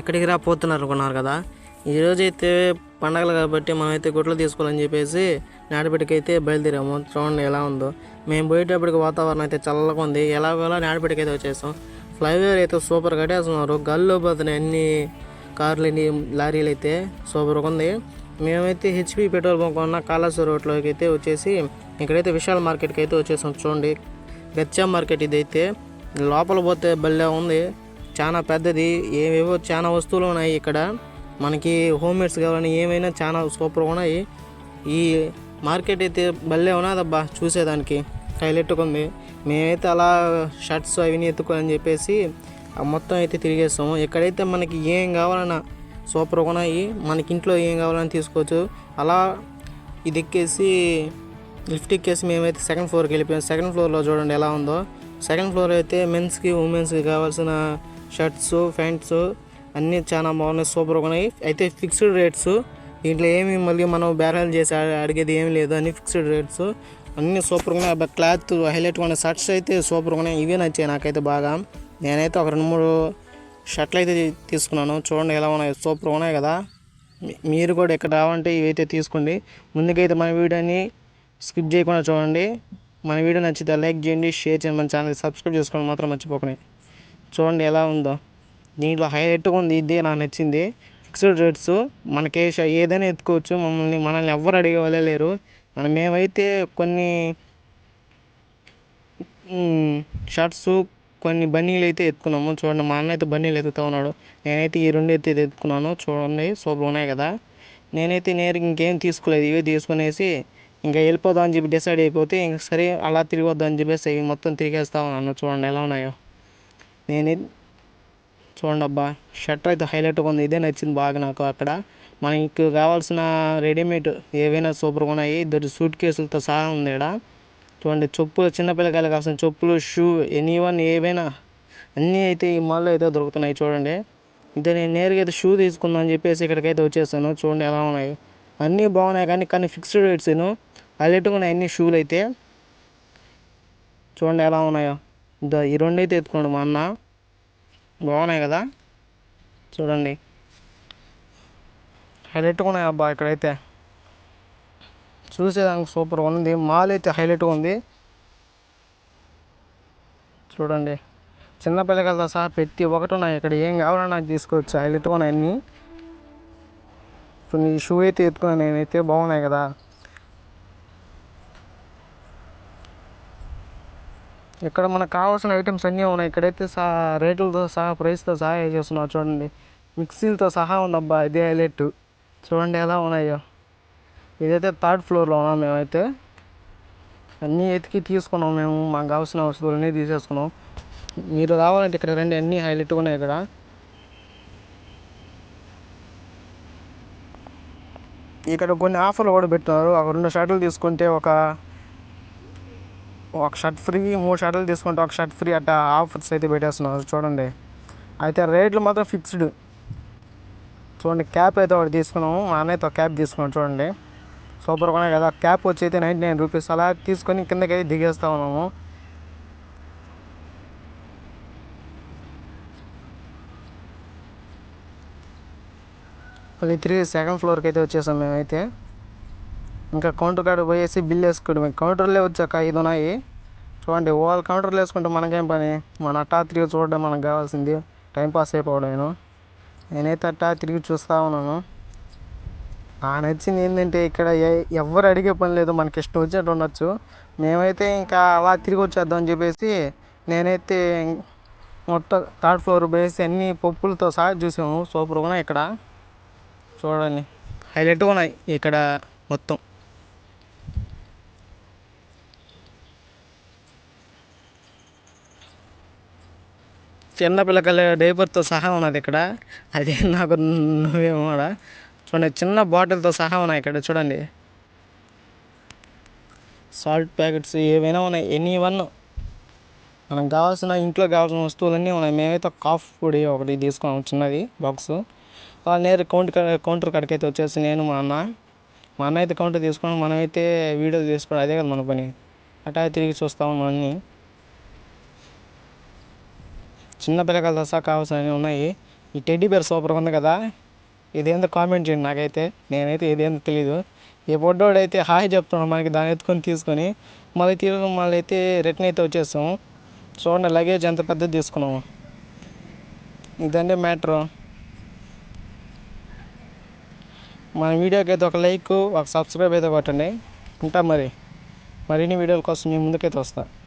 ఎక్కడికి రా పోతున్నారు అనుకున్నారు కదా. ఈరోజు అయితే పండగలు కాబట్టి మనమైతే గుట్లు తీసుకోవాలని చెప్పేసి నాడిపెట్టికి బయలుదేరాము. చూడండి ఎలా ఉందో. మేము పోయేటప్పటికి వాతావరణం అయితే చల్లగా ఉంది. ఎలాగోలా నాడిపెట్టికి అయితే వచ్చేసాం. ఫ్లైఓవర్ అయితే సూపర్ కట్టేస్తున్నారు. గల్లు పోతున్నాయి అన్ని కార్లు అన్ని లారీలు అయితే సూపర్గా ఉంది. మేమైతే హెచ్పి పెట్రోల్ బంక్ ఉన్న కాళేశ్వర రోడ్లోకి అయితే వచ్చేసి ఇక్కడైతే విశాల్ మార్కెట్కి అయితే వచ్చేసాం. చూడండి. గచ్చా మార్కెట్ ఇదైతే. లోపల పోతే భలే ఉంది. చాలా పెద్దది ఏవేవో చాలా వస్తువులు ఉన్నాయి ఇక్కడ. మనకి హోమ్ మేడ్స్ కావాలని ఏమైనా చాలా సూపర్గా ఉన్నాయి. ఈ మార్కెట్ అయితే భలే ఉన్నదబ్బా చూసేదానికి. హైలైట్గా ఉంది మేమైతే అలా షర్ట్స్ అవన్నీ ఎత్తుకోవాలని చెప్పేసి ఆ మొత్తం అయితే తిరిగేస్తాము ఎక్కడైతే మనకి ఏం కావాలన్నా సూపర్గా ఉన్నాయి మనకి ఇంట్లో ఏం కావాలని తీసుకోవచ్చు. అలా ఇది ఎక్కేసి లిఫ్ట్ ఎక్కేసి మేమైతే సెకండ్ ఫ్లోర్కి వెళ్ళిపోయాం. సెకండ్ ఫ్లోర్లో చూడండి ఎలా ఉందో. సెకండ్ ఫ్లోర్ అయితే మెన్స్కి ఉమెన్స్కి కావాల్సిన షర్ట్స్ ప్యాంట్స్ అన్నీ చాలా బాగున్నాయి సూపర్గా ఉన్నాయి. అయితే ఫిక్స్డ్ రేట్స్ దీంట్లో ఏమి మళ్ళీ మనం బ్యారల్ చేసి అడిగేది ఏమి లేదు. అన్ని ఫిక్స్డ్ రేట్స్ అన్నీ సూపర్గా ఉన్నాయి. క్లాత్ హైలైట్గా ఉన్నాయి. షర్ట్స్ అయితే సూపర్గా ఉన్నాయి. ఇవే నచ్చాయి నాకైతే బాగా. నేనైతే ఒక రెండు మూడు షర్ట్లు అయితే తీసుకున్నాను. చూడండి ఎలా ఉన్నాయి. సూపర్గా ఉన్నాయి కదా. మీరు కూడా ఇక్కడ రావాలంటే ఇవైతే తీసుకోండి. ముందుకైతే మన వీడియోని స్కిప్ చేయకుండా చూడండి. మన వీడియో నచ్చితే లైక్ చేయండి షేర్ చేయండి. మన ఛానల్ సబ్స్క్రైబ్ చేసుకోండి మాత్రం మర్చిపోకండి. చూడండి ఎలా ఉందో. దీంట్లో హైలైట్గా ఉంది ఇదే నాకు నచ్చింది. ఫిక్స్డ్ రేట్స్ మనకి ఏదైనా ఎత్తుకోవచ్చు. మమ్మల్ని మనల్ని ఎవ్వరు అడిగే వాళ్ళే లేరు. మనం మేమైతే కొన్ని షర్ట్స్ కొన్ని బన్నీలు అయితే ఎత్తుకున్నాము. చూడండి మా అన్న అయితే బన్నీలు ఎత్తుతా ఉన్నాడు. నేనైతే ఈ రెండు అయితే ఎత్తుకున్నాను. చూడండి సూపర్ ఉన్నాయి కదా. నేనైతే నేరుగా ఇంకేం తీసుకోలేదు. ఇవే తీసుకునేసి ఇంకా వెళ్ళిపోదాం అని చెప్పి డిసైడ్ అయిపోతే ఇంక సరే అలా తిరిగి వద్దాం అని చెప్పేసి మొత్తం తిరిగేస్తా ఉన్నాను. చూడండి ఎలా ఉన్నాయో. నేనే చూడండబ్బా షర్ట్ అయితే హైలైట్గా ఉంది. ఇదే నచ్చింది బాగా నాకు అక్కడ. మనకు కావాల్సిన రెడీమేడ్ ఏవైనా సూపర్గా ఉన్నాయి. ఇద్దరు సూట్ కేసులతో సహా ఉంది ఇక్కడ చూడండి చెప్పులు చిన్నపిల్లకాయలు కావాల్సిన చెప్పులు షూ ఎనీ వన్ ఏవైనా అన్నీ అయితే ఈ మాల్లో అయితే దొరుకుతున్నాయి చూడండి. ఇంకా నేను నేరుగా అయితే షూ తీసుకుందాం అని చెప్పేసి ఇక్కడికైతే వచ్చేసాను. చూడండి ఎలా ఉన్నాయి. అన్నీ బాగున్నాయి కానీ కానీ ఫిక్స్డ్ రేట్స్ హైలైట్గా ఉన్నాయి అన్ని షూలు అయితే. చూడండి ఎలా ఉన్నాయో. ఇదో ఈ రెండు అయితే ఎత్తుకోండి మా అన్న. బాగున్నాయి కదా? చూడండి. హైలైట్గా ఉన్నాయి అబ్బా ఇక్కడైతే. చూసేదానికి సూపర్ ఉంది. మాల్ అయితే హైలైట్గా ఉంది. చూడండి. చిన్న పిల్లకాయలతో సహా పెట్టి ఒకటి ఉన్నాయి. ఇక్కడ ఏం కావాలన్నా నాకు తీసుకోవచ్చు. హైలైట్గా ఉన్నాయి అన్నీ. ఇప్పుడు నీ షూ అయితే ఎత్తుకున్నాను నేనైతే. బాగున్నాయి కదా? ఇక్కడ మనకు కావాల్సిన ఐటమ్స్ అన్నీ ఉన్నాయి. ఇక్కడైతే సహా రేట్లతో సహా ప్రైస్తో సహా చేస్తున్నారు చూడండి. మిక్సీలతో సహా ఉందబ్బా ఇదే హైలైట్. చూడండి ఎలా ఉన్నాయో. ఇదైతే థర్డ్ ఫ్లోర్లో ఉన్నాం మేమైతే. అన్నీ ఎతికి తీసుకున్నాం మేము. మాకు కావాల్సిన వస్తువులన్నీ తీసేసుకున్నాం. మీరు రావాలంటే ఇక్కడ రండి అన్నీ హైలైట్ ఉన్నాయి ఇక్కడ. ఇక్కడ కొన్ని ఆఫర్లు కూడా పెట్టినారు. ఒక రెండు షర్ట్లు తీసుకుంటే ఒక ఒక షర్ట్ ఫ్రీ మూడు షర్ట్లు తీసుకుంటే ఒక షర్ట్ ఫ్రీ అట్టా ఆఫర్స్ అయితే పెట్టేస్తున్నారు చూడండి. అయితే రేట్లు మాత్రం ఫిక్స్డ్. చూడండి క్యాప్ అయితే ఒకటి తీసుకున్నాము మా ఒక క్యాప్ తీసుకున్నాం చూడండి. సూపర్గా ఉన్నాయి కదా క్యాప్ వచ్చి అయితే నైంటీ నైన్ రూపీస్. అలా తీసుకొని కిందకి అయితే దిగేస్తా ఉన్నాము. మళ్ళీ తిరిగి సెకండ్ ఫ్లోర్కి అయితే వచ్చేసాం మేమైతే. ఇంకా కౌంటర్ కాడ పోయేసి బిల్ వేసుకోవడమే కౌంటర్లే వచ్చాక ఐదు ఉన్నాయి. చూడండి వాళ్ళ కౌంటర్లు వేసుకుంటే మనకేం పని? మన అట్టా తిరిగి చూడడం మనకు కావాల్సింది. టైం పాస్ అయిపోవడం నేనైతే అట్టా తిరిగి చూస్తూ ఉన్నాను. నా నచ్చింది ఏంటంటే ఇక్కడ ఎవరు అడిగే పని లేదు. మనకి ఇష్టం వచ్చినట్టు ఉండొచ్చు. మేమైతే ఇంకా అలా తిరిగి వచ్చేద్దాం అని చెప్పేసి నేనైతే మొత్తం థర్డ్ ఫ్లోర్ పోయేసి అన్ని పప్పులతో సహా చూసాము. సూపర్గా ఉన్నాయి ఇక్కడ. చూడండి. హైలైట్గా ఉన్నాయి ఇక్కడ మొత్తం. చిన్న పిల్లకాయల డైపర్తో సహా ఉన్నది ఇక్కడ. అదే నాకు నువ్వేమో ఆడ. చూడండి చిన్న బాటిల్తో సహా ఉన్నాయి ఇక్కడ చూడండి. సాల్ట్ ప్యాకెట్స్ ఏవైనా ఉన్నాయి ఎనీ వన్. మనకు కావాల్సిన ఇంట్లో కావాల్సిన వస్తువులన్నీ ఉన్నాయి. మేమైతే కాఫ్ పొడి ఒకటి తీసుకున్నాం చిన్నది బాక్స్. వాళ్ళు నేరు కౌంటర్ కౌంటర్ కాడికి అయితే వచ్చేసి నేను మా అన్న. మా అన్న అయితే కౌంటర్ తీసుకున్నాం మనమైతే వీడియో తీసుకోవడం అదే కదా మన పని. అటా తిరిగి చూస్తాము మనల్ని. చిన్న పిల్లకాయలతో సహా కావాల్సినవి ఉన్నాయి. ఈ టెడ్డీ బేర్ సూపర్గా ఉంది కదా. ఇదేందో కామెంట్ చేయండి నాకైతే. నేనైతే ఇదేందో తెలియదు ఈ పొడ్డోడు అయితే హాయ్ చెప్తున్నాడు మనకి దాన్ని ఎత్తుకొని తీసుకొని మళ్ళీ తిరిగి మళ్ళీ అయితే రిటర్న్ అయితే వచ్చేస్తాము చూడండి లగేజ్ ఎంత పెద్దది తీసుకున్నాము ఇదండి మ్యాటరు. మన వీడియోకి అయితే ఒక లైక్ ఒక సబ్స్క్రైబ్ అయితే కొట్టండి. ఉంటా మరి. మరిన్ని వీడియోల కోసం మీ ముందుకైతే వస్తాను